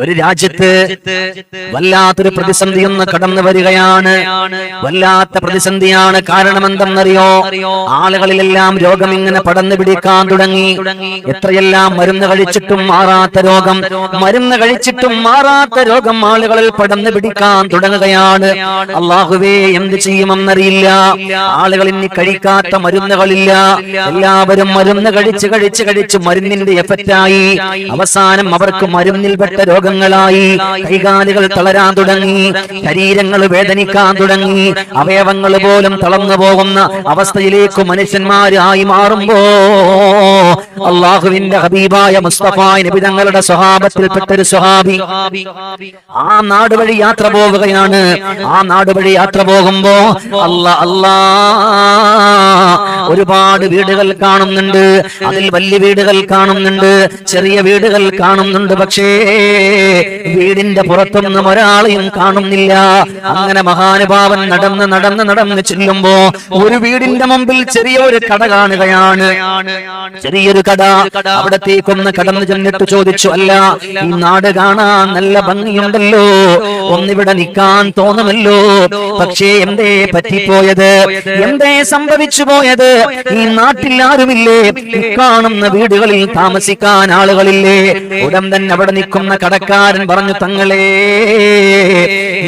ഒരു രാജ്യത്ത് വല്ലാത്തൊരു പ്രതിസന്ധി ഒന്ന് കടന്നു വരികയാണ്. വല്ലാത്ത പ്രതിസന്ധിയാണ് കാരണം എന്തെന്നറിയോ ആളുകളിലെല്ലാം രോഗം ഇങ്ങനെ പടന്നു പിടിക്കാൻ തുടങ്ങി. എത്രയെല്ലാം മരുന്ന് കഴിച്ചിട്ടും മാറാത്ത രോഗം. മരുന്ന് കഴിച്ചിട്ടും മാറാത്ത രോഗം ആളുകളിൽ പടന്നു പിടിക്കാൻ തുടങ്ങുകയാണ്. അള്ളാഹുവേ എന്ത് ചെയ്യുമെന്നറിയില്ല. ആളുകൾ ഇനി കഴിക്കാത്ത മരുന്നുകളില്ല. എല്ലാവരും മരുന്ന് കഴിച്ച് കഴിച്ച് കഴിച്ച് മരുന്നിന്റെ എഫക്റ്റായി അവസാനം അവർക്ക് മരുന്നിൽപ്പെട്ട രോഗങ്ങളായി കൈകാലുകൾ തളരാൻ തുടങ്ങി ശരീരങ്ങൾ വേദനിക്കാൻ തുടങ്ങി അവയവങ്ങൾ പോലും തളർന്നു പോകുന്ന അവസ്ഥയിലേക്ക് മനുഷ്യന്മാരായി മാറുമ്പോ അള്ളാഹുവിന്റെ ഹബീബായ മുസ്തഫായ നബി തങ്ങളുടെ സ്വഭാവത്തിൽപ്പെട്ട ഒരു സ്വഹാബി ആ നാട് വഴി യാത്ര പോവുകയാണ്. ആ നാട് വഴി യാത്ര പോകുമ്പോ അല്ല അല്ലാ ഒരുപാട് വീടുകൾ കാണുന്നുണ്ട്. അതിൽ വലിയ വീടുകൾ കാണുന്നുണ്ട് ചെറിയ വീടുകൾ കാണുന്നുണ്ട്. പക്ഷേ വീടിന്റെ പുറത്തൊന്നും ഒരാളെയും കാണുന്നില്ല. അങ്ങനെ മഹാനുഭാവൻ നടന്ന് നടന്ന് നടന്ന് ചെല്ലുമ്പോ ഒരു വീടിന്റെ മുമ്പിൽ ചെറിയ ഒരു കട കാണുകയാണ്. ചെറിയൊരു കട അവിടത്തേക്കൊന്ന് കടന്നു ചെന്നിട്ട് ചോദിച്ചു അല്ല ഈ നാട് കാണാൻ നല്ല ഭംഗിയുണ്ടല്ലോ. ഒന്നിവിടെ നിൽക്കാൻ തോന്നുമല്ലോ. പക്ഷേ എന്തേ പറ്റിപ്പോയത്? എന്തേ സംഭവിച്ചു പോയത്? ഈ നാട്ടിൽ ആരുമില്ലേ? കാണുന്ന വീടുകളിൽ താമസിക്കാൻ ആളുകളില്ലേ? ഉടൻ തന്നെ അവിടെ നിൽക്കുന്ന കടക്കാരൻ പറഞ്ഞു തങ്ങളെ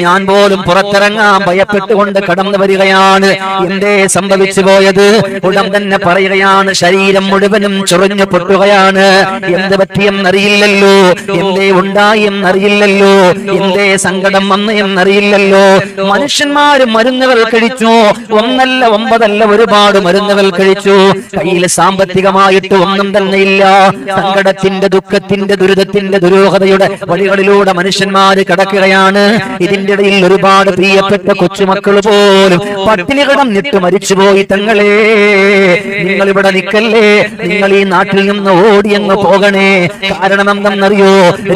ഞാൻ പോലും പുറത്തിറങ്ങാൻ ഭയപ്പെട്ടുകൊണ്ട് കടന്നു വരികയാണ്. എന്തേ സംഭവിച്ചു പോയത്? ഉടൻ തന്നെ പറയുകയാണ് ശരീരം മുഴുവനും ചൊറിഞ്ഞു പൊട്ടുകയാണ്. എന്ത് പറ്റിയെന്നറിയില്ലല്ലോ. എന്തേ ഉണ്ടായി എന്നറിയില്ലല്ലോ എന്തേ സങ്കടം വന്നു എന്നറിയില്ലല്ലോ മനുഷ്യന്മാര് മരുന്നുകൾ കഴിച്ചു. ഒന്നല്ല ഒമ്പതല്ല ഒരുപാട് മരുന്നുകൾ കഴിച്ചു. കയ്യിൽ സാമ്പത്തികമായിട്ട് ഒന്നും തന്നെ ഇല്ല സങ്കടത്തിന്റെ ദുഃഖത്തിന്റെ ദുരിതത്തിന്റെ ദുരൂഹതയുടെ വഴികളിലൂടെ മനുഷ്യന്മാര് കിടക്കുകയാണ്. ഇതിന്റെ ഇടയിൽ ഒരുപാട് പ്രിയപ്പെട്ട കൊച്ചുമക്കൾ പോലും പട്ടിണി കിടന്നിട്ട് മരിച്ചുപോയി തങ്ങളെ. നിങ്ങൾ ഇവിടെ നിൽക്കല്ലേ? നിങ്ങൾ ഈ നാട്ടിൽ നിന്ന് ഓടിയങ്ങ് പോകണേ. കാരണം എന്തെന്നറിയോ?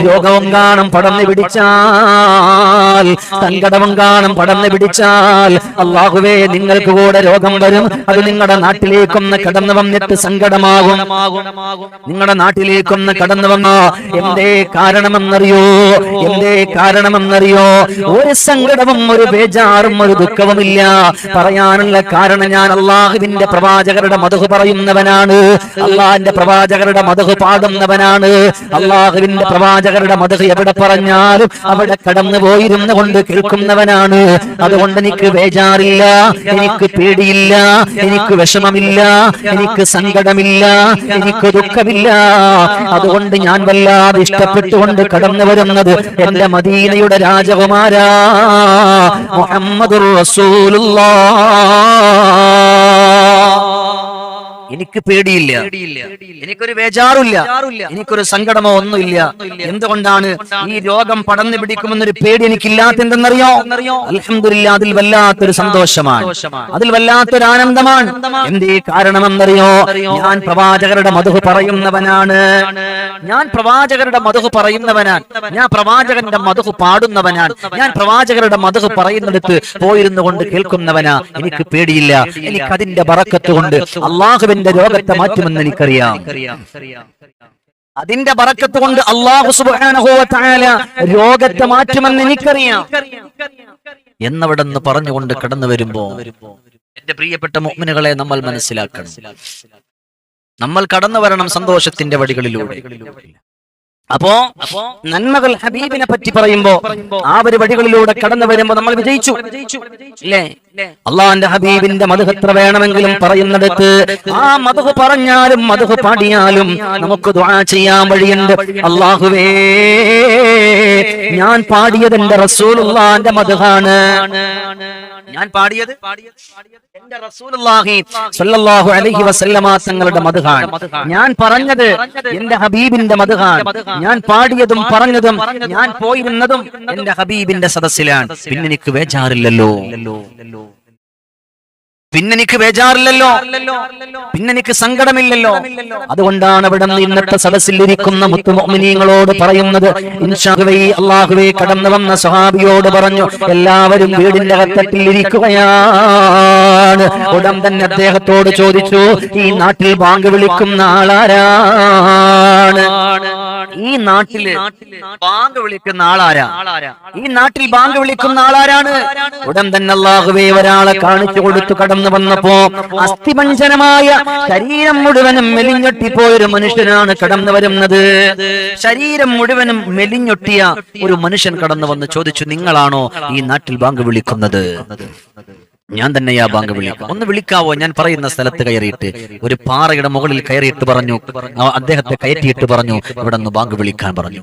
രോഗവും കാണും പടന്ന് പിടിച്ചാൽ സങ്കടവും കാണും പടന്ന് പിടിച്ചാൽ അള്ളാഹുവേ നിങ്ങൾക്ക് കൂടെ രോഗം വരും. അത് നിങ്ങളുടെ നാട്ടിലേക്കൊന്ന് കടന്നു വന്നിട്ട് സങ്കടമാകും. നിങ്ങളുടെ നാട്ടിലേക്കൊന്ന് കടന്നു വന്നോ എന്തേ കാരണമെന്നറിയോ എന്തേ കാരണമെന്നറിയോ? ഒരു സങ്കടവും ഒരു ബേജാറും ഒരു ദുഃഖവുമില്ല. പറയാനുള്ള കാരണം ഞാൻ അള്ളാഹുവിന്റെ പ്രവാചകരുടെ മധു പറയുന്നവനാണ്. അള്ളാഹിന്റെ പ്രവാചകരുടെ മധു പാടുന്നവനാണ്. അള്ളാഹുവിന്റെ പ്രവാചകരുടെ മധു എവിടെ പറഞ്ഞാലും അവിടെ കടന്നു പോയിരുന്നു കൊണ്ട് കേൾക്കുന്നവനാണ്. അതുകൊണ്ട് എനിക്ക് ബേജാറില്ല എനിക്ക് പേടിയില്ല എനിക്ക് വിഷമമില്ല എനിക്ക് സങ്കടമില്ല എനിക്ക് ദുഃഖമില്ല. അതുകൊണ്ട് ഞാൻ വല്ലാതെ ഇഷ്ടപ്പെട്ടുകൊണ്ട് കടന്നു വരുന്നത് എന്റെ മദീനയുടെ രാജകുമാരാ മുഹമ്മദുർ റസൂലുള്ളാ. എനിക്ക് പേടിയില്ല. എനിക്കൊരു വേജാറില്ല. എനിക്കൊരു സങ്കടമോ ഒന്നുമില്ല. എന്തുകൊണ്ടാണ് ഈ രോഗം പടന്നു പിടിക്കുമെന്നൊരു പേടി എനിക്കില്ലാത്ത എന്തെന്നറിയോ അൽഹംദുലില്ല അതിൽ വല്ലാത്തൊരു സന്തോഷമാണ്. അതിൽ വല്ലാത്തൊരു ആനന്ദമാണ്. എന്തേ കാരണമെന്നറിയോ? ഞാൻ പ്രവാചകരുടെ മധു പറയുന്നവനാണ്. ഞാൻ പ്രവാചകരുടെ മധു പറയുന്നവനാണ്. ഞാൻ പ്രവാചകന്റെ മധു പാടുന്നവനാണ്. ഞാൻ പ്രവാചകരുടെ മധു പറയുന്നിടത്ത് പോയിരുന്നു കൊണ്ട് കേൾക്കുന്നവനാ. എനിക്ക് പേടിയില്ല. എനിക്ക് അതിന്റെ ബറക്കത്ത് കൊണ്ട് അള്ളാഹുവിന്റെ രോഗത്തെ മാറ്റുമെന്ന് എനിക്കറിയാം. അതിന്റെ പറക്കത്ത് കൊണ്ട് അള്ളാഹു സുബാനഹോല രോഗത്തെ മാറ്റുമെന്ന് എനിക്കറിയാം. എന്നവിടെ നിന്ന് പറഞ്ഞുകൊണ്ട് കടന്നു വരുമ്പോ എന്റെ പ്രിയപ്പെട്ട മുഅ്മിനുകളെ നമ്മൾ മനസ്സിലാക്കണം. നമ്മൾ കടന്നു വരണം സന്തോഷത്തിന്റെ വഴികളിലൂടെ അപ്പോ നന്മകൾ ഹബീബിനെ പറ്റി പറയുമ്പോ ആ ഒരു വഴികളിലൂടെ കടന്നു വരുമ്പോ നമ്മൾ വിജയിച്ചു. ഇല്ലേ? അള്ളാന്റെ ഹബീബിന്റെ മധുഹത്ര വേണമെങ്കിലും പറയുന്നിടത്ത് ആ മധു പറഞ്ഞാലും മധു പാടിയാലും നമുക്ക് ചെയ്യാൻ വഴിയുണ്ട്. അള്ളാഹുവേ ഞാൻ പാടിയത് എന്റെ റസൂലുള്ളാന്റെ മധുഹാണ്. ഞാൻ പാടിയത് എന്റെ റസൂലുള്ളാഹി അലൈഹി വസല്ലമ തങ്ങളുടെ മധുഹാൻ ഞാൻ പറഞ്ഞത് എന്റെ ഹബീബിന്റെ മധുഹാൻ ഞാൻ പാടിയതും പറഞ്ഞതും ഞാൻ പോയിരുന്നതും എന്റെ ഹബീബിന്റെ സദസ്സിലാണ്. പിന്നെ എനിക്ക് വേജാറില്ലല്ലോ. പിന്നെ എനിക്ക് ബേജാറില്ലല്ലോ. പിന്നെ എനിക്ക് സങ്കടമില്ലല്ലോ. അതുകൊണ്ടാണ് അവിടെ നിന്ന് ഇന്നത്തെ സദസ്സിൽ ഇരിക്കുന്ന മുത്തുമോമിനിയങ്ങളോട് പറയുന്നത് അള്ളാഹുവേ കടന്നു വന്ന സഹാബിയോട് പറഞ്ഞു എല്ലാവരും വീടിന്റെ അകത്തട്ടിൽ ഇരിക്കുകയാണ് ഉടൻ തന്നെ അദ്ദേഹത്തോട് ചോദിച്ചു ഈ നാട്ടിൽ ബാങ്ക് വിളിക്കുന്ന ആളാരാണ്? ഈ നാട്ടിൽ ബാങ്ക് വിളിക്കുന്ന ആളാരാ? ഈ നാട്ടിൽ ബാങ്ക് വിളിക്കുന്ന ആളാരാണ്? ഉടൻ തന്നെ അള്ളാഹുവേ ഒരാളെ കാണിച്ചു കൊടുത്തു കടന്നു വന്നപ്പോ അസ്ഥിപഞ്ചനമായ ശരീരം മുഴുവനും മെലിഞ്ഞൊട്ടിപ്പോയൊരു മനുഷ്യനാണ് കടന്നു വരുന്നത്. ശരീരം മുഴുവനും മെലിഞ്ഞൊട്ടിയ ഒരു മനുഷ്യൻ കടന്നു വന്ന് ചോദിച്ചു നിങ്ങളാണോ ഈ നാട്ടിൽ ബാങ്ക് വിളിക്കുന്നത്? ഞാൻ തന്നെയാ ബാങ്ക് വിളിക്കാം ഒന്ന് വിളിക്കാവോ? ഞാൻ പറയുന്ന സ്ഥലത്ത് കയറിയിട്ട്. ഒരു പാറയുടെ മുകളിൽ കയറിയിട്ട് പറഞ്ഞു. അദ്ദേഹത്തെ കയറ്റിയിട്ട് പറഞ്ഞു ഇവിടെ നിന്ന് ബാങ്ക് വിളിക്കാൻ പറഞ്ഞു.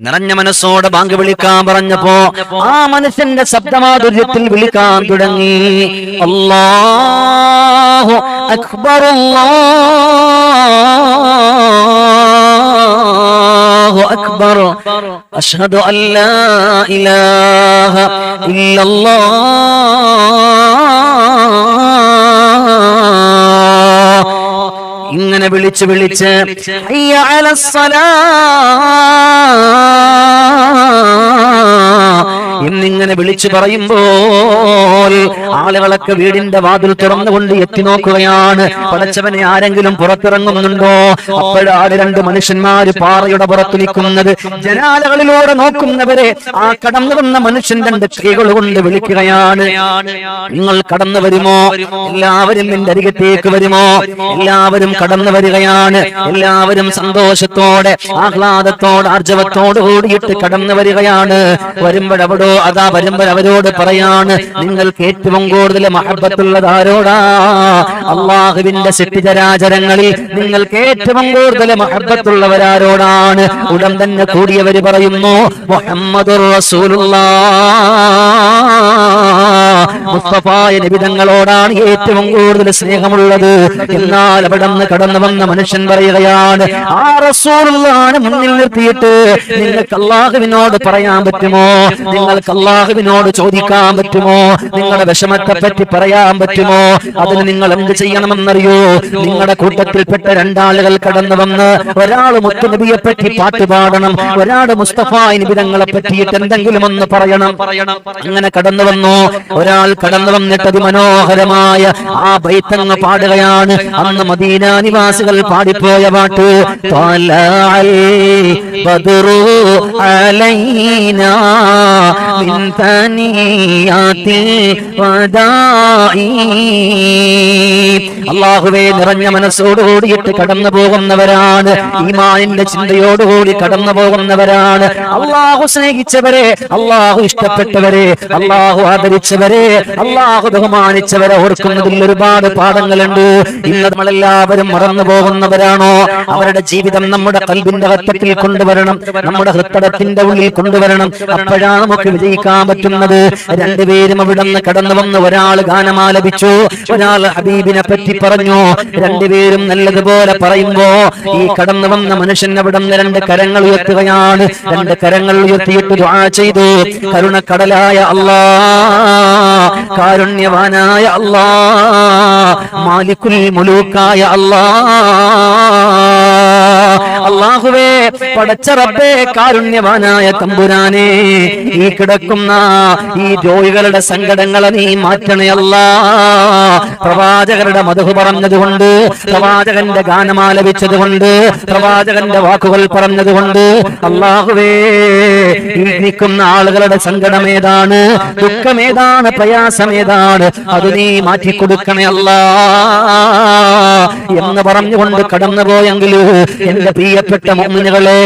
നിറഞ്ഞ മനസ്സോടെ ബാങ്ക് വിളിക്കാൻ പറഞ്ഞപ്പോ ആ മനുഷ്യന്റെ ശബ്ദമാധുര്യത്തിൽ വിളിക്കാൻ തുടങ്ങി. അല്ലാഹു അക്ബർ അല്ലാഹു അക്ബർ അഷ്ഹദു അല്ലാ ഇലാഹ ഇല്ലല്ലാഹ് ഇങ്ങനെ വിളിച്ച് വിളിച്ച് എന്നിങ്ങനെ വിളിച്ചു പറയുമ്പോൾ ആളുകളൊക്കെ വീടിന്റെ വാതിൽ തുറന്നുകൊണ്ട് എത്തി നോക്കുകയാണ്. പടച്ചവനെ ആരെങ്കിലും പുറത്തിറങ്ങുന്നുണ്ടോ? അപ്പോഴാണ് രണ്ട് മനുഷ്യന്മാര് പാറയുടെ പുറത്ത് നിൽക്കുന്നത്. ജനാലകളിലൂടെ നോക്കുന്നവരെ ആ കടന്നു വന്ന മനുഷ്യൻ രണ്ട് കൈകൾ കൊണ്ട് വിളിക്കുകയാണ്. നിങ്ങൾ കടന്നു വരുമോ? എല്ലാവരും എന്റെ അരികത്തേക്ക് വരുമോ? എല്ലാവരും കടന്നു വരികയാണ്. എല്ലാവരും സന്തോഷത്തോടെ ആഹ്ലാദത്തോടെ ആർജവത്തോട് കൂടിയിട്ട് കടന്നു വരികയാണ്. വരുമ്പോഴവിടോ അതാ വരുമ്പോൾ അവരോട് പറയാണ് നിങ്ങൾക്ക് ഏറ്റവും കൂടുതൽ മഹബത്തുള്ളത് ആരോടാ? അള്ളാഹുവിന്റെ സിട്ടിചരാചരങ്ങളിൽ നിങ്ങൾക്ക് ഏറ്റവും കൂടുതൽ മഹബത്തുള്ളവരാരോടാണ്. ഉടൻ തന്നെ കൂടിയവര് പറയുന്നു മുഹമ്മദുർ മുസ്തഫായ നിബിതങ്ങളോടാണ് ഏറ്റവും കൂടുതൽ സ്നേഹമുള്ളത്. എന്നാൽ അവിടെ നിന്ന് കടന്നു വന്ന മനുഷ്യൻ പറയുകയാണ് ആ റസൂലുള്ളാണ് മുന്നിൽ നിർത്തിയിട്ട് നിങ്ങൾക്ക് അള്ളാഹുവിനോട് പറയാൻ പറ്റുമോ? നിങ്ങൾക്ക് അള്ളാഹുവിനോട് ചോദിക്കാൻ പറ്റുമോ? നിങ്ങളുടെ വിഷമത്തെ പറ്റി പറയാൻ പറ്റുമോ? അതിന് നിങ്ങൾ എന്ത് ചെയ്യണമെന്നറിയോ? നിങ്ങളുടെ കൂട്ടത്തിൽപ്പെട്ട രണ്ടാളുകൾ കടന്നു വന്ന് ഒരാൾ മുത്തുനബിയെ പറ്റി പാട്ട് പാടണം ഒരാൾ മുസ്തഫ നിബിതങ്ങളെ പറ്റിയിട്ട് എന്തെങ്കിലും ഒന്ന് പറയണം. അങ്ങനെ കടന്നു വന്നു ഒരാൾ കടന്നു വന്നിട്ട് അതിമനോഹരമായ ആ ബൈത്തങ്ങ് പാടുകയാണ്. അന്ന് മദീന നിവാസികൾ പാടിപ്പോയ പാട്ട് ത്വലഅൽ من ثنيات الوداع അള്ളാഹുവേ നിറഞ്ഞ മനസ്സോടുകൂടിയിട്ട് കടന്നു പോകുന്നവരാണ്. ഈമാനിന്റെ ചിന്തയോടുകൂടി കടന്നു പോകുന്നവരാണ്. അള്ളാഹു സ്നേഹിച്ചവരെ അള്ളാഹു ഇഷ്ടപ്പെട്ടവരെ അള്ളാഹു ആദരിച്ചവരെ അള്ളാഹു ബഹുമാനിച്ചവരെ ഓർക്കുന്നതിൽ ഒരുപാട് പാഠങ്ങളുണ്ട്. ഇന്ന് നമ്മളെല്ലാവരും മറന്നു പോകുന്നവരാണോ? അവരുടെ ജീവിതം നമ്മുടെ കൽബിന്റെ അകത്തത്തിൽ കൊണ്ടുവരണം. നമ്മുടെ ഹൃത്തടത്തിന്റെ ഉള്ളിൽ കൊണ്ടുവരണം. അപ്പോഴാണ് നമുക്ക് വിജയിക്കാൻ പറ്റുന്നത്. രണ്ടുപേരും അവിടെ നിന്ന് കടന്നു വന്ന് ഒരാൾ ഗാനമാലപിച്ചു. ഒരാൾ ഹബീബിനെ പറ്റി പറഞ്ഞു. രണ്ടുപേരും നല്ലതുപോലെ പറയുമ്പോ ഈ കടന്നു വന്ന മനുഷ്യൻ അവിടെ നിന്ന് രണ്ട് കരങ്ങൾ ഉയർത്തുകയാണ്. രണ്ട് കരങ്ങൾ ഉയർത്തിയിട്ട് ദുആ ചെയ്തു. കരുണക്കടലായ അല്ലാ കാരുണ്യവാനായ അല്ലാ മാലിക്കുൽ മുലൂക്കായ അല്ലാ. അള്ളാഹുവേ പടച്ച റബ്ബേ കാരുണ്യവാനായ തമ്പുരാനെ ഈ കിടക്കുന്ന ഈ രോഗികളുടെ സങ്കടങ്ങളെ നീ മാറ്റണയല്ല പ്രവാചകരുടെ മധു പറഞ്ഞതുകൊണ്ട് പ്രവാചകന്റെ ഗാനം ആലപിച്ചതുകൊണ്ട് പ്രവാചകന്റെ വാക്കുകൾ പറഞ്ഞതുകൊണ്ട് അള്ളാഹുവേ ഇരിക്കുന്ന ആളുകളുടെ സങ്കടം ഏതാണ് ദുഃഖമേതാണ് പ്രയാസമേതാണ് അത് നീ മാറ്റിക്കൊടുക്കണയല്ല എന്ന് പറഞ്ഞുകൊണ്ട് കടന്നുപോയെങ്കിൽ എന്റെ പ്രിയപ്പെട്ട മുമ്മിനുകളെ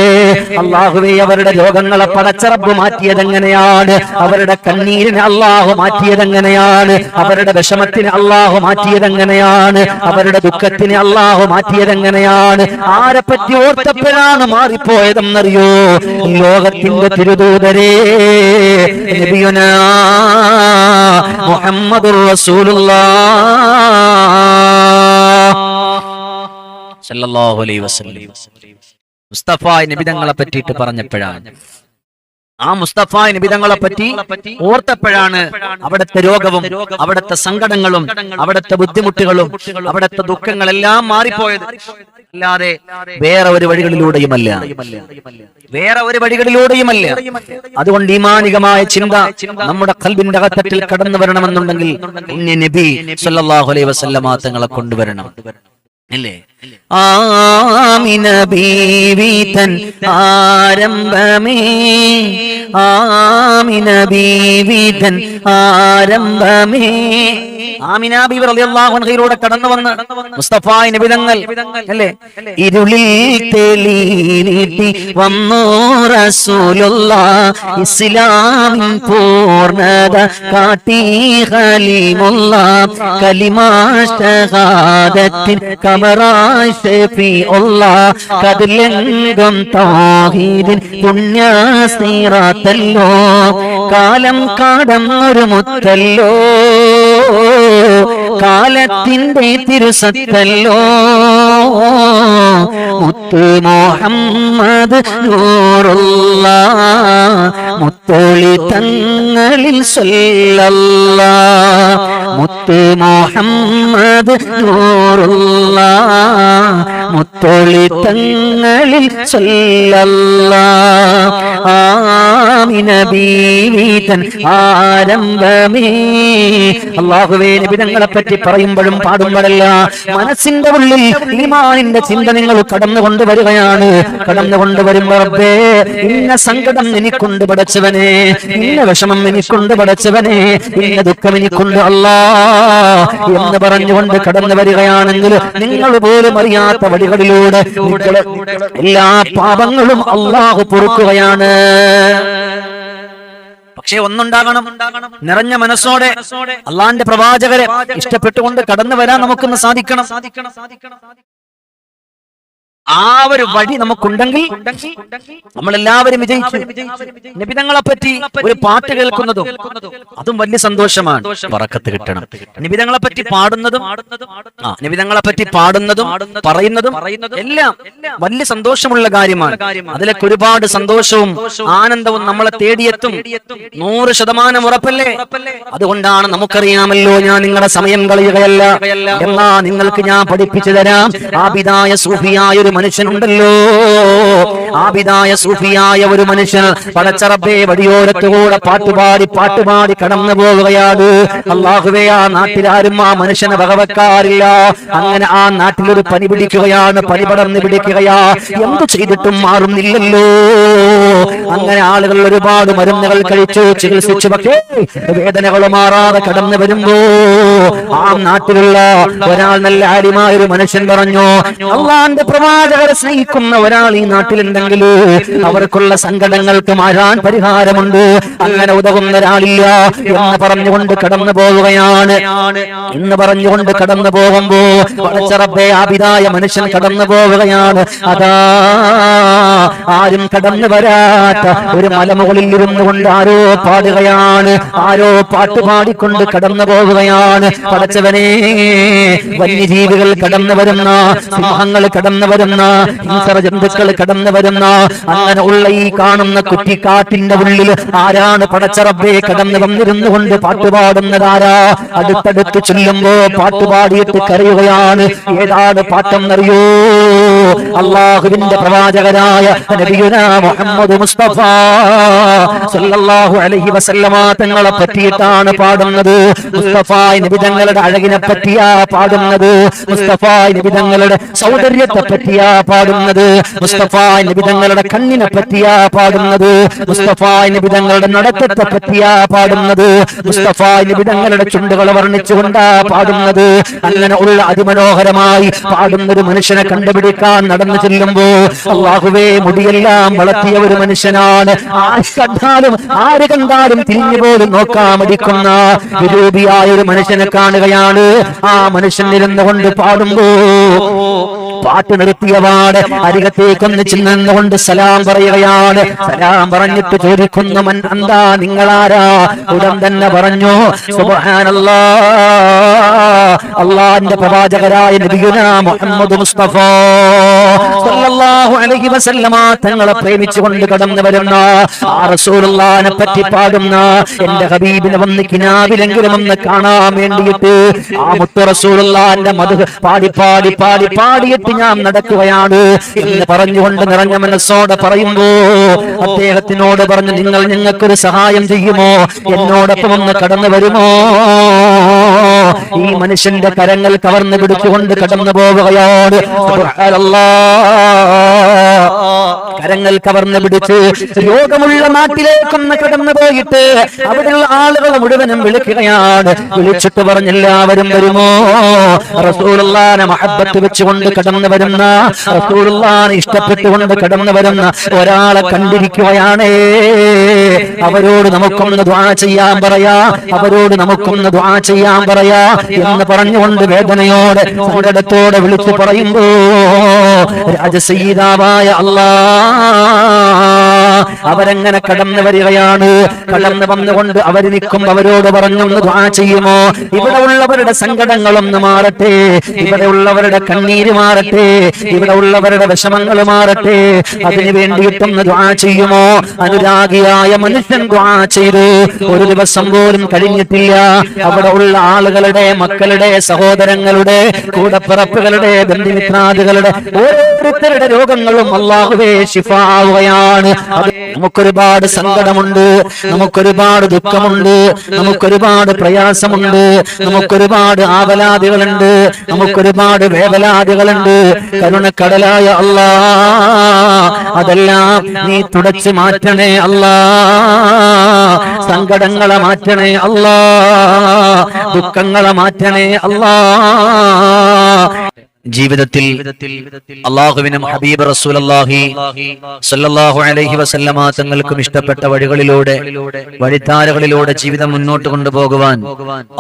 അള്ളാഹുവെ അവരുടെ രോഗങ്ങളെ പടച്ചറബ് മാറ്റിയതെങ്ങനെയാണ്? അവരുടെ കണ്ണീരിനെ അള്ളാഹു മാറ്റിയതെങ്ങനെയാണ്? അവരുടെ വിഷമത്തിന് അള്ളാഹു മാറ്റിയതെങ്ങനെയാണ്? അവരുടെ ദുഃഖത്തിന് അള്ളാഹു മാറ്റിയതെങ്ങനെയാണ്? ആരെ പറ്റി ഓർത്തപ്പോഴാണ് മാറിപ്പോയതെന്നറിയോ? ലോകത്തിന്റെ തിരുദൂതരേ മുഹമ്മദ് റസൂലുള്ള. സല്ലല്ലാഹു അലൈഹി വസല്ലം. മുസ്തഫ നിബിതങ്ങളെ പറ്റിയിട്ട് പറഞ്ഞപ്പോഴാണ്. ആ മുസ്തഫ നിബിതങ്ങളെ പറ്റി ഓർത്തപ്പോഴാണ് അവിടുത്തെ രോഗവും അവിടുത്തെ സങ്കടങ്ങളും അവിടുത്തെ ബുദ്ധിമുട്ടുകളും അവിടുത്തെ ദുഃഖങ്ങളെല്ലാം മാറിപ്പോയത്. അല്ലാതെ വേറെ ഒരു വഴികളിലൂടെയുമല്ല. വേറെ ഒരു വഴികളിലൂടെയുമല്ല. അതുകൊണ്ട് ഈമാനികമായ ചിന്ത നമ്മുടെ കൽബിന്റെ അകത്തട്ടിൽ കടന്നു വരണമെന്നുണ്ടെങ്കിൽ നബി സല്ലല്ലാഹു അലൈഹി വസല്ലമ തങ്ങളെ കൊണ്ടുവരണം. അല്ലേ? ആമിന ബീവി തൻ ആരംഭമേ. ആമിന ബീവി തൻ ആരംഭമേ. ആമിന ബീവി റളിയല്ലാഹു അൻഹയിലൂടെ കടന്നു വന്ന് മുസ്തഫ നബിതങ്ങൾ അല്ലേ? ഇരുളിൽ തെളിനീട്ടി വന്നു റസൂലുള്ള ഇസ്ലാമിൻ പൂർണത കാട്ടി ഖലീമുള്ള കലിമാ ഷഹാദത്തിൻ പുണ്യസീറാത്തല്ലോ കാലം കാടന്നൊരു മുത്തല്ലോ കാലത്തിന്റെ തിരുസത്തല്ലോ. മുത്ത് മുഹമ്മദ് നൂറുള്ള മുത്തൊളി തങ്ങളിൽ സൊല്ലല്ല മുത്ത് മുഹമ്മദ് നൂറുള്ള മുത്തൊളി തങ്ങളിൽ സല്ലല്ല ആമിന ബീവി ആരംഭമേ. അള്ളാഹുവേ നബിതങ്ങളെ പറ്റി പറയുമ്പോഴും പാടുമ്പോഴല്ല മനസ്സിന്റെ ഉള്ളിൽ ഈമാനിന്റെ ചിന്ത നിങ്ങൾ കടന്നു കൊണ്ടുവരികയാണ് കടന്നു കൊണ്ടുവരുമ്പോ റബ്ബേ ഇന്ന സങ്കടം എനിക്കൊണ്ട് പടച്ചവനെ. ഇന്ന വിഷമം എനിക്കൊണ്ട് പടച്ചവനെ. ഇന്ന ദുഃഖം എനിക്കൊണ്ട് അല്ലാ. എന്ന് പറഞ്ഞുകൊണ്ട് കടന്നു വരികയാണെങ്കിൽ നിങ്ങൾ പോലും അറിയാത്ത വഴികളിലൂടെ എല്ലാ പാപങ്ങളും അള്ളാഹു പൊറുക്കുകയാണ്. പക്ഷേ ഒന്നുണ്ടാകണം. നിറഞ്ഞ മനസ്സോടെ അള്ളാന്റെ പ്രവാചകരെ ഇഷ്ടപ്പെട്ടുകൊണ്ട് കടന്നു വരാൻ നമുക്കൊന്ന് സാധിക്കണം. ആ ഒരു വഴി നമുക്കുണ്ടെങ്കിൽ നമ്മളെല്ലാവരും വിജയിച്ചു. നിബിതങ്ങളെ പറ്റി ഒരു പാട്ട് കേൾക്കുന്നതും അതും വലിയ സന്തോഷമാണ്. പറക്കത്ത് കിട്ടണം. നിബിതങ്ങളെ പറ്റി പാടുന്നതും നിബിതങ്ങളെ പറ്റി പാടുന്നതും പറയുന്നതും എല്ലാം വലിയ സന്തോഷമുള്ള കാര്യമാണ്. അതിലൊക്കെ ഒരുപാട് സന്തോഷവും ആനന്ദവും നമ്മളെ തേടിയെത്തും. നൂറ് ശതമാനം ഉറപ്പല്ലേ? അതുകൊണ്ടാണ് നമുക്കറിയാമല്ലോ ഞാൻ നിങ്ങളുടെ സമയം കളയുകയല്ല. എന്നാ നിങ്ങൾക്ക് ഞാൻ പഠിപ്പിച്ചു തരാം. ആബിദായ സൂഫിയായ ഒരു മനുഷ്യനുണ്ടല്ലോ. ആബിദായ സൂഫിയായ ഒരു മനുഷ്യൻ പടച്ചറബേ വടിയോരത്തുകൂടെ പാട്ടുപാടി പാട്ടുപാടി കടന്നു പോവുകയാണ്. അള്ളാഹുവേ ആ നാട്ടിലാരും ആ മനുഷ്യനെ വകവെക്കാറില്ല. അങ്ങനെ ആ നാട്ടിലൊരു പനി പിടിക്കുകയാണ് പനി പടർന്ന് പിടിക്കുകയാ. എന്തു ചെയ്തിട്ടും മാറുന്നില്ലല്ലോ. അങ്ങനെ ആളുകൾ ഒരുപാട് മരുന്നുകൾ കഴിച്ചു ചികിത്സിച്ചു. പക്ഷേ വേദനകൾ മാറാതെ കടന്നു വരുമ്പോ ആ നാട്ടിലുള്ള ഒരാൾ നല്ല ആര്യമായ ഒരു മനുഷ്യൻ പറഞ്ഞു അള്ളാന്റെ പ്രവാചകരെ സ്നേഹിക്കുന്ന ഒരാൾ ഈ നാട്ടിലുണ്ടെങ്കിൽ അവർക്കുള്ള സങ്കടങ്ങൾക്ക് മാറാൻ പരിഹാരമുണ്ട്. അങ്ങനെ ഉതകുന്ന ഒരാളില്ല എന്ന് പറഞ്ഞുകൊണ്ട് കടന്നു പോവുകയാണ്. എന്ന് പറഞ്ഞുകൊണ്ട് കടന്നു പോകുമ്പോ പടച്ചറബേ ആപിതായ മനുഷ്യൻ കടന്നു പോവുകയാണ്. അതാ ആരും കടന്നു വരാത്ത ഒരു മലമുകളിൽ ഇരുന്നു കൊണ്ട് ആരോ പാടുകയാണ്. ആരോ പാട്ട് പാടിക്കൊണ്ട് കടന്നു പോവുകയാണ്. പടച്ചവനെ വന്യജീവികൾ കടന്നു വരുന്ന സിംഹങ്ങൾ കടന്നു വരുന്ന ഹിംസര ജന്തുക്കൾ കടന്നു വരുന്ന അങ്ങനെ ഉള്ള ഈ കാണുന്ന കുറ്റിക്കാട്ടിന്റെ ഉള്ളിൽ ആരാണ് പടച്ചറബേ കടന്നു വന്നിരുന്നു കൊണ്ട് പാട്ടുപാടുന്നതാരാ അടുത്തടുത്ത് ചൊല്ലുമ്പോ പാട്ടുപാടിയിട്ട് കരയുകയാണ്. ഏതാണ് പാട്ടെന്നറിയോ? അള്ളാഹുവിന്റെ പ്രവാചകനായ മുഹമ്മദ് മുസ്തഫ സല്ലല്ലാഹു അലൈഹി വസല്ലമ തങ്ങളെ പറ്റിയിട്ടാണ് പാടുന്നത്. മുസ്തഫ. നബി തങ്ങളുടെ അഴകിനെ പറ്റിയാ പാടുന്നത്. മുസ്തഫായ് നിബിതങ്ങളുടെ സൗന്ദര്യത്തെ പറ്റിയാ പാടുന്നത്. മുസ്തഫായ് നിബിതങ്ങളുടെ കണ്ണിനെ പറ്റിയാ പാടുന്നത്. മുസ്തഫായ് നിബിതങ്ങളുടെ നടത്തത്തെ പറ്റിയാ പാടുന്നത്. മുസ്തഫായ് നിബിതങ്ങളുടെ ചുണ്ടുകൾ വർണിച്ചുകൊണ്ടാ പാടുന്നത്. അങ്ങനെ ഉള്ള അതിമനോഹരമായി പാടുന്നൊരു മനുഷ്യനെ കണ്ടുപിടിക്കാൻ നടന്നു ചെല്ലുമ്പോ അള്ളാഹുവേ മുടിയെല്ലാം വളർത്തിയ ഒരു മനുഷ്യനാണ്. കണ്ടാലും ആര് കണ്ടാലും തിരിഞ്ഞു പോലും നോക്കാൻ മടിക്കുന്ന വിരൂപിയായ ഒരു മനുഷ്യനെ കാണുകയാണ്. ആ മനുഷ്യൻ ഇരുന്നു കൊണ്ട് പാടുമ്പോ പാട്ട് നിർത്തിയപാട് അരികത്തേക്കൊന്ന് ചിന്നുകൊണ്ട് സലാം പറയുകയാണ്. സലാം പറഞ്ഞിട്ട് ചോദിക്കുന്നു മൻ എന്താ നിങ്ങളാരാ? ഉടൻ തന്നെ പറഞ്ഞു അള്ളാന്റെ പ്രവാചകരായ നബിയുന മുഹമ്മദ് മുസ്തഫ. സല്ലല്ലാഹു അലൈഹി വസല്ലമ തങ്ങളെ പ്രേമിച്ചുകൊണ്ട് കടന്നു വരുന്ന ആ റസൂലുള്ളാഹിനെ പറ്റി പാടുന്ന എന്റെ ഹബീബിനെ വന്ന് കിനാവിലെങ്കിലും ഒന്ന് കാണാൻ വേണ്ടിയിട്ട് ആ മുത്തു റസൂലുള്ളാഹിന്റെ മധു പാടി പാടി പാടി പാടിയിട്ട് ഞാൻ നടക്കുകയാണ്. എന്ന് പറഞ്ഞുകൊണ്ട് നിറഞ്ഞ മനസ്സോടെ പറയുമ്പോ അദ്ദേഹത്തിനോട് പറഞ്ഞു നിങ്ങൾ ഞങ്ങൾക്കൊരു സഹായം ചെയ്യുമോ? എന്നോടൊപ്പം ഒന്ന് കടന്നു വരുമോ? ഈ മനുഷ്യന്റെ കരങ്ങൾ കവർന്നു പിടിച്ചുകൊണ്ട് കടന്നു പോവുകയാണ്. കരങ്ങൾ കവർന്നു പിടിച്ച് രോഗമുള്ള നാട്ടിലേക്കൊന്ന് കടന്നു പോയിട്ട് അവിടെയുള്ള ആളുകൾ മുഴുവനും വിളിക്കുകയാണ്. വിളിച്ചിട്ട് പറഞ്ഞെല്ലാവരും വരുമോ? റസൂലുള്ളാനെ മഹബത്ത് വെച്ചുകൊണ്ട് കടന്നു വരുന്ന റസൂലുള്ളാനെ ഇഷ്ടപ്പെട്ടുകൊണ്ട് കടന്നു വരുന്ന ഒരാളെ കണ്ടിരിക്കുകയാണേ. അവരോട് നമുക്കൊന്ന് ദ്വാ ചെയ്യാൻ പറയാ. അവരോട് നമുക്കൊന്ന് ദ്വാ ചെയ്യാൻ പറയാ എന്ന് പറഞ്ഞുകൊണ്ട് വേദനയോടെ സങ്കടത്തോടെ വിളിച്ചു പറയുമ്പോ രാജസീതാവായ അല്ലാ അവരെങ്ങനെ കടന്നു വരികയാണ്? കടന്നു വന്നുകൊണ്ട് അവർ നിൽക്കും അവരോട് പറഞ്ഞൊന്ന് ദ്വാ ചെയ്യുമോ? ഇവിടെ ഉള്ളവരുടെ സങ്കടങ്ങളൊന്ന് മാറട്ടെ ഇവിടെ ഉള്ളവരുടെ കണ്ണീര് മാറട്ടെ ഇവിടെ ഉള്ളവരുടെ വിഷമങ്ങൾ മാറട്ടെ അതിനു വേണ്ടിയിട്ടൊന്ന് ദ്വാ ചെയ്യുമോ? അനുരാഗിയായ മനുഷ്യൻ ദ്വാ ചെയ്തു ഒരു ദിവസം പോലും കഴിഞ്ഞിട്ടില്ല. അവിടെ ഉള്ള ആളുകളുടെ മക്കളുടെ സഹോദരങ്ങളുടെ കൂടപ്പിറപ്പുകളുടെ ബന്ധുമിത്രാദികളുടെ ഓരോരുത്തരുടെ രോഗങ്ങളും അള്ളാഹുവേ ശിഫാവുകയാണ്. നമുക്കൊരുപാട് സങ്കടമുണ്ട്. നമുക്കൊരുപാട് ദുഃഖമുണ്ട്. നമുക്കൊരുപാട് പ്രയാസമുണ്ട്. നമുക്കൊരുപാട് ആവലാതികളുണ്ട്. നമുക്കൊരുപാട് വേവലാദികളുണ്ട് കരുണക്കടലായ അല്ലാ അതെല്ലാം നീ തുടച്ചു മാറ്റണേ അല്ലാ സങ്കടങ്ങളെ മാറ്റണേ അല്ലാ ദുഃഖങ്ങളെ മാറ്റണേ അല്ലാ ജീവിതത്തിൽ അള്ളാഹുവിനും ഹബീബ് റസൂലി സല്ലാഹു അലൈഹി വസല്ലമ തങ്ങൾക്കും ഇഷ്ടപ്പെട്ട വഴികളിലൂടെ വഴിത്താരകളിലൂടെ ജീവിതം മുന്നോട്ട് കൊണ്ടുപോകുവാൻ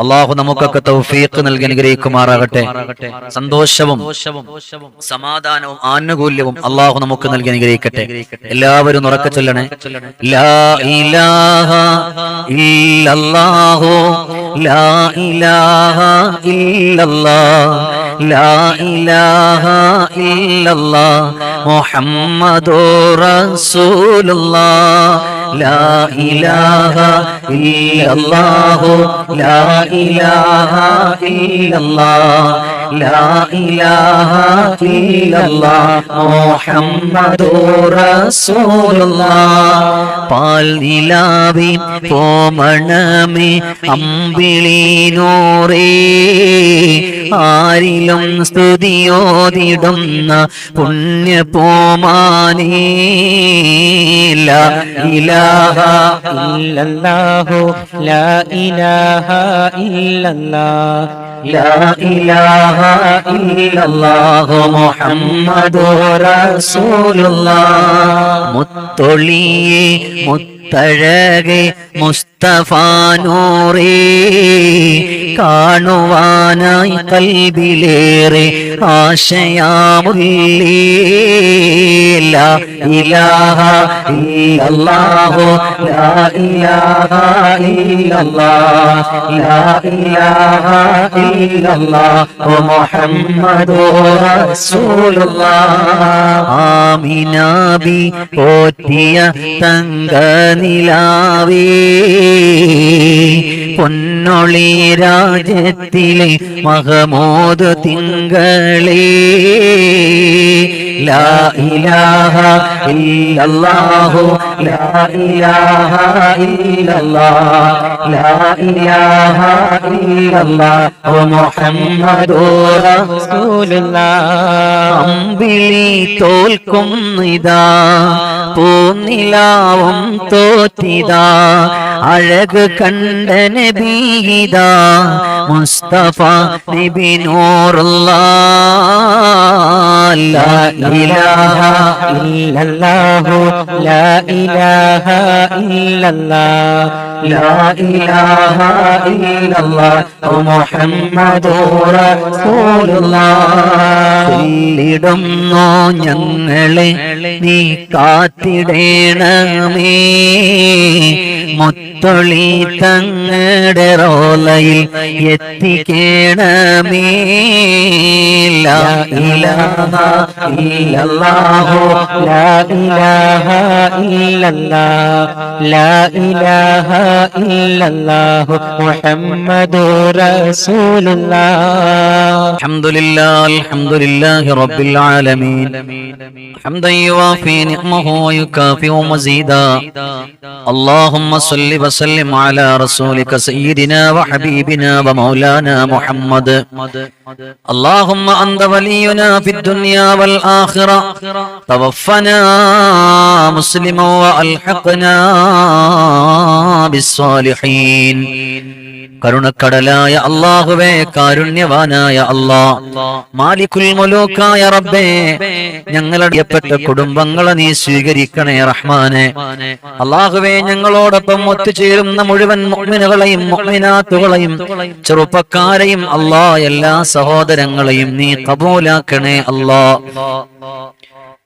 അള്ളാഹു നമുക്കൊക്കെ തൗഫീഖ് നൽകി അനുഗ്രഹിക്കുമാറാകട്ടെ. സന്തോഷവും സമാധാനവും ആനുകൂല്യവും അള്ളാഹു നമുക്ക് നൽകി അനുഗ്രഹിക്കട്ടെ. എല്ലാവരും ഉറക്ക ചൊല്ലണേ. ലാ ഇലാഹ ലാ ഇലാഹ ഇല്ലല്ലാഹ് ലാ ഇലാഹ പാൽ പോമണമേ അമ്പിളി നൂറേ. ആരിലും സ്തുതിയോതിടുന്ന പുണ്യ പോമാനേ ഇലാഹ ഇല്ലല്ലാഹു. ലാ ഇലാഹ മുത്തഴകെ മുസ്തഫാനൂറേ കാണുവാനായി കൽബിലേറെ ആശയാമുല്ല ഇലാഹ ഇല്ലല്ലാഹു ലാ ഇലാഹ ഇല്ലല്ലാഹ് ഇലാഹ റസൂലുള്ളാഹ്. ആമിനാബി പോറ്റിയ തങ്ക നിലാവേ. പൊന്നൊളി രാജ്യത്തിലെ മഹമോദ തിങ്കളേ. ലാ ഇലാഹ ഇല്ലല്ലാഹു ലാ ഇലാഹ ഇല്ലല്ലാഹ് ലാ ഇലാഹ റസൂലുള്ളാഹ് അമ്പിളി തോൽക്കുന്നിതാ പൂനിലാവും തോറ്റിതാ. അഴക് കണ്ട ബീതാ മുസ്തഫ നബി നൂറുള്ള ഇലാഹ ഇല്ലല്ലാഹു ലാ ഇലാഹ ഇല്ലല്ലാഹ്. ലാ ഇലാഹ ഇല്ലല്ലാഹു. മുഹമ്മദുർ റസൂലുള്ളാഹ് ചൊല്ലിടുന്നു ഞങ്ങളെ നീ കാത്തിടേണമേ. മുത്തൊളി തങ്ങടെ റോലയിൽ എത്തിക്കേണമേ. ലാ ഇലാഹ ഇല്ലല്ലാഹു മുഹമ്മദുർ റസൂലുള്ളാഹ് الحمد لله الحمد لله رب العالمين حمدا يوافي نعمه ويكافئ مزيدا اللهم صل وسلم على رسولك سيدنا وحبيبنا ومولانا محمد اللهم أنت ولينا في الدنيا والآخرة توفنا مسلما وألحقنا بالصالحين കരുണക്കടലായ അള്ളാഹുവേ കാരുണ്യവാനായ അള്ളാ മാലിക്കുൽ മുലൂക്കായ റബ്ബേ ഞങ്ങളടിയപ്പെട്ട കുടുംബങ്ങളെ നീ സ്വീകരിക്കണേ റഹ്മാനെ അള്ളാഹുവേ ഞങ്ങളോടൊപ്പം ഒത്തുചേരുന്ന മുഴുവൻ മുഅ്മിനുകളെയും മുഅ്മിനാത്തുകളെയും ചെറുപ്പക്കാരെയും അള്ളാ എല്ലാ സഹോദരങ്ങളെയും നീ കബൂലാക്കണേ അള്ളാ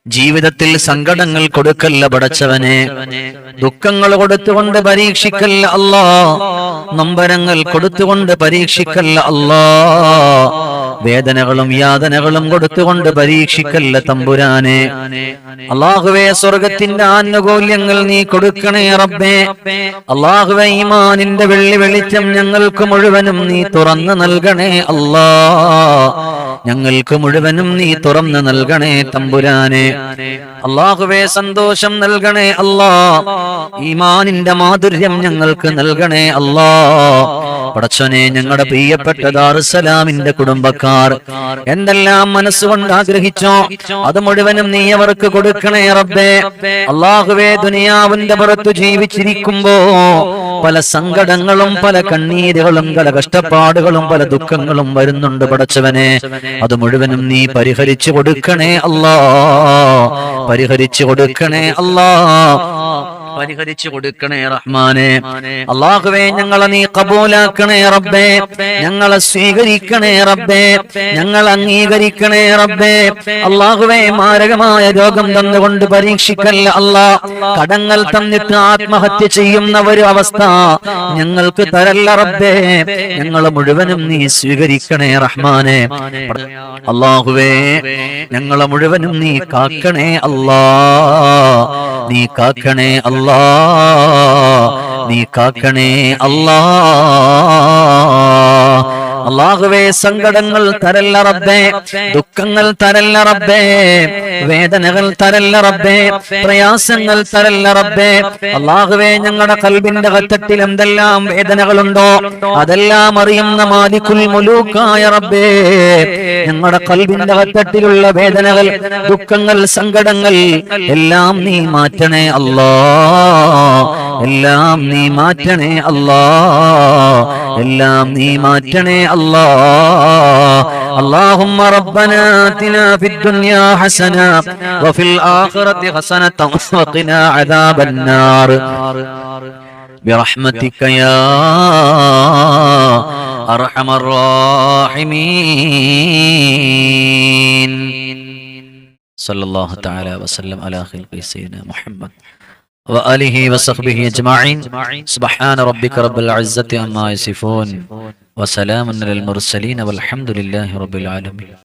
ജീവിതത്തിൽ സങ്കടങ്ങൾ കൊടുക്കല്ല പടച്ചവനെ. ദുഃഖങ്ങൾ കൊടുത്തുകൊണ്ട് പരീക്ഷിക്കല്ല അല്ലാ. നമ്പരങ്ങൾ കൊടുത്തുകൊണ്ട് പരീക്ഷിക്കല്ല അല്ലാ. വേദനകളും യാതനകളും കൊടുത്തുകൊണ്ട് പരീക്ഷിക്കല്ല തമ്പുരാനെ. അള്ളാഹുവേ സ്വർഗത്തിന്റെ ആനുകൂല്യങ്ങൾ നീ കൊടുക്കണേ റബ്ബേ. അള്ളാഹുവേ ഈമാനിന്റെ വെള്ളി വെളിച്ചം ഞങ്ങൾക്ക് മുഴുവനും നീ തുറന്നു നൽകണേ അല്ലാ. ഞങ്ങൾക്ക് മുഴുവനും നീ തുറന്നു നൽകണേ തമ്പുരാനെ. അള്ളാഹുവേ സന്തോഷം നൽകണേ അല്ലാ. ഈമാനിന്റെ മാധുര്യം ഞങ്ങൾക്ക് നൽകണേ അല്ലാ. പടച്ചോനെ ഞങ്ങളുടെ പ്രിയപ്പെട്ട ദാറുസലാമിന്റെ കുടുംബക്കാർ എന്തെല്ലാം മനസ്സുകൊണ്ട് ആഗ്രഹിച്ചോ അത് മുഴുവനും നീ അവർക്ക് കൊടുക്കണേ റബ്ബേ. അള്ളാഹുവേ ദുനിയാവിന്റെ പുറത്തു ജീവിച്ചിരിക്കുമ്പോ പല സങ്കടങ്ങളും പല കണ്ണീരുകളും പല കഷ്ടപ്പാടുകളും പല ദുഃഖങ്ങളും വരുന്നുണ്ട് പടച്ചവനെ. അത് മുഴുവനും നീ പരിഹരിച്ചു കൊടുക്കണേ അല്ലാ. പരിഹരിച്ചു കൊടുക്കണേ അല്ലാ. പരിഹരിച്ചു കൊടുക്കണേ റഹ്മാനെ. അള്ളാഹുവേ ഞങ്ങളെ നീ കബൂലാക്കണേ റബ്ബേ. ഞങ്ങളെ സ്വീകരിക്കണേ റബ്ബേ. ഞങ്ങൾ അംഗീകരിക്കണേ റബ്ബേ. അള്ളാഹുവേ മാരകമായ രോഗം തന്നുകൊണ്ട് പരീക്ഷിക്കല്ല അല്ലാ. കടങ്ങൾ തന്നിട്ട് ആത്മഹത്യ ചെയ്യുന്ന ഒരു അവസ്ഥ ഞങ്ങൾക്ക് തരല്ല റബ്ബേ. ഞങ്ങൾ മുഴുവനും നീ സ്വീകരിക്കണേ റഹ്മാനെ. അള്ളാഹുവേ ഞങ്ങളെ മുഴുവനും നീ കാക്കണേ അല്ലാ. നീ കാക്കണേ അല്ലാ. നീ കാക്കണേ അല്ലാ. അള്ളാഹുവേ സങ്കടങ്ങൾ തരല്ല റബ്ബേ ദുഃഖങ്ങൾ തരല്ല റബ്ബേ വേദനകൾ തരല്ല റബ്ബേ പ്രയാസങ്ങൾ തരല്ല റബ്ബേ. അള്ളാഹുവേ ഞങ്ങളുടെ കൽബിന്റെ കത്തട്ടിൽ എന്തെല്ലാം വേദനകളുണ്ടോ അതെല്ലാം അറിയുന്ന മാലിക്കുൽ മുലൂക്കായ റബ്ബേ. ഞങ്ങളുടെ കൽബിന്റെ കത്തട്ടിലുള്ള വേദനകൾ ദുഃഖങ്ങൾ സങ്കടങ്ങൾ എല്ലാം നീ മാറ്റണേ അല്ലാ. എല്ലാം നീ മാറ്റണേ അല്ലാ എല്ലാം നീ മാറ്റണേ അല്ലാ اللهم ربنا آتنا في الدنيا حسنة وفي الآخرة حسنة وقنا عذاب النار برحمتك يا أرحم الراحمين صلى الله تعالى وسلم على خلق سيدنا محمد وآله وصحبه أجمعين سبحان ربك رب العزة عما يصفون وسلام على المرسلين والحمد لله رب العالمين